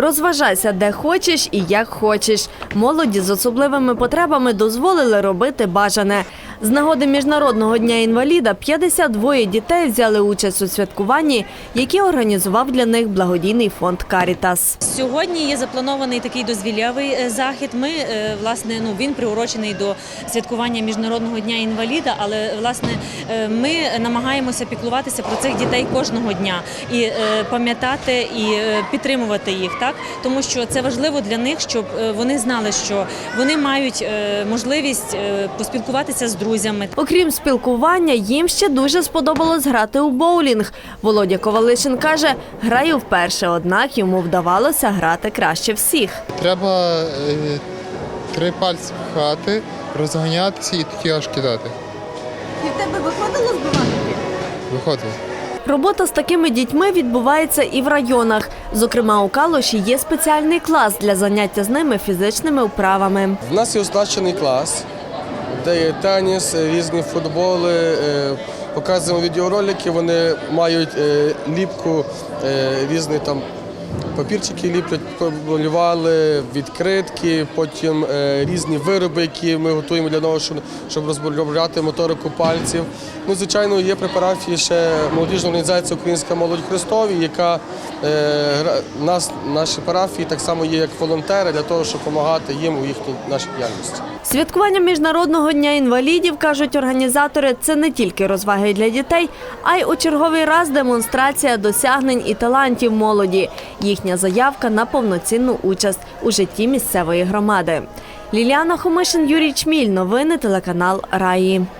Розважайся де хочеш і як хочеш. Молоді з особливими потребами дозволили робити бажане. З нагоди Міжнародного дня інваліда 52 дітей взяли участь у святкуванні, яке організував для них благодійний фонд Карітас. Сьогодні є запланований такий дозвілявий е, захід. Ми е, власне ну він приурочений до святкування міжнародного дня інваліда. Але власне е, ми намагаємося піклуватися про цих дітей кожного дня і пам'ятати і підтримувати їх, так тому що це важливо для них, щоб вони знали, що вони мають можливість поспілкуватися з друзями. Окрім спілкування, їм ще дуже сподобалось грати у боулінг. Володя Ковалишин каже, грає вперше, однак йому вдавалося грати краще всіх. Треба е, три пальці пхати, розганятися і тоді аж кидати. І в тебе виходило збивати? Виходить. Робота з такими дітьми відбувається і в районах. Зокрема, у Калуші є спеціальний клас для заняття з ними фізичними вправами. В нас є оснащений клас, де є теніс, різні футболи. е, Показуємо відеоролики, вони мають е, ліпку, е, різні там папірчики ліплять, малювали, відкритки, потім е, різні вироби, які ми готуємо для того, щоб, розробляти моторику пальців. Ну, звичайно, є при парафії ще молодіжна організація Українська молодь Христові, яка е, нас, наші парафії так само є як волонтери для того, щоб допомагати їм у їхній нашій діяльності. Святкування Міжнародного дня інвалідів, кажуть організатори, це не тільки розваги для дітей, а й у черговий раз демонстрація досягнень і талантів молоді. Їхня заявка на повноцінну участь у житті місцевої громади. Ліліана Хомишин, Юрій Чміль. Новини телеканал Раї.